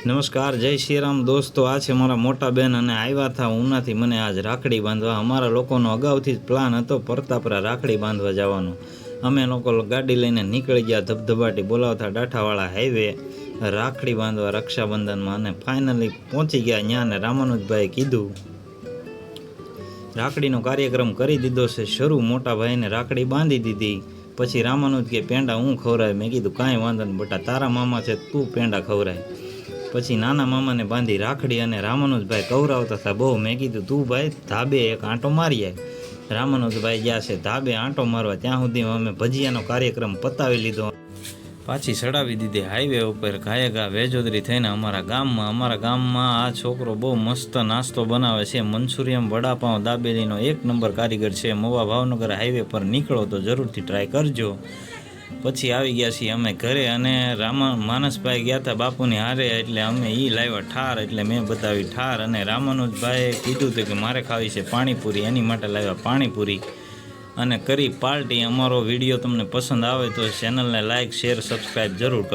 નમસ્કાર, જય શ્રીરામ. દોસ્તો, આ છે મારા મોટા બેન અને આવ્યા હતા ઉનાથી મને આજ રાખડી બાંધવા. અમારા લોકોનો અગાઉથી જ પ્લાન હતો પરતાપરા રાખડી બાંધવા જવાનો. અમે લોકો ગાડી લઈને નીકળી ગયા ધબધબાટી બોલાવતા ડાઠાવાળા હાઈવે રાખડી બાંધવા રક્ષાબંધનમાં અને ફાઇનલી પહોંચી ગયા ત્યાં અને રામાનુજભાઈએ કીધું, રાખડીનો કાર્યક્રમ કરી દીધો છે. શરૂ મોટા ભાઈને રાખડી બાંધી દીધી. પછી રામાનુજ કે, પેંડા હું ખવરાય મેં કીધું, કાંઈ વાંધો નહીં, બટા તારા મામા છે, તું પેંડા ખવડાય. પછી નાના મામાને બાંધી રાખડી અને રામાનુજભાઈ કવરાવતા હતા બહુ મેં કીધું, તું ભાઈ, ધાબે એક આંટો મારી આય. રામાનુજભાઈ ગયા છે ધાબે આંટો મારવા. ત્યાં સુધી અમે ભજીયાનો કાર્યક્રમ પતાવી લીધો. પાછી ચડાવી દીધી હાઈવે ઉપર ઘાયે વેજોદરી થઈને અમારા ગામમાં. અમારા ગામમાં આ છોકરો બહુ મસ્ત નાસ્તો બનાવે છે. મનસુરિયમ વડાપાઉં દાબેલીનો એક નંબર કારીગર છે. મોવા ભાવનગર હાઈવે પર નીકળો તો જરૂરથી ટ્રાય કરજો. પછી આવી ગયા છીએ અમે ઘરે અને રામા માનસભાઈ ગયા હતા બાપુની હારે એટલે અમે એ લાવ્યા ઠાર એટલે મેં બતાવી ઠાર અને રામાનુજભાઈએ કીધું હતું કે મારે ખાવી છે પાણીપુરી, એની માટે લાવ્યા પાણીપુરી. અને કરી પાર્ટી અમારો વીડિયો તમને પસંદ આવે તો ચેનલને લાઇક શેર સબસ્ક્રાઈબ જરૂર કરો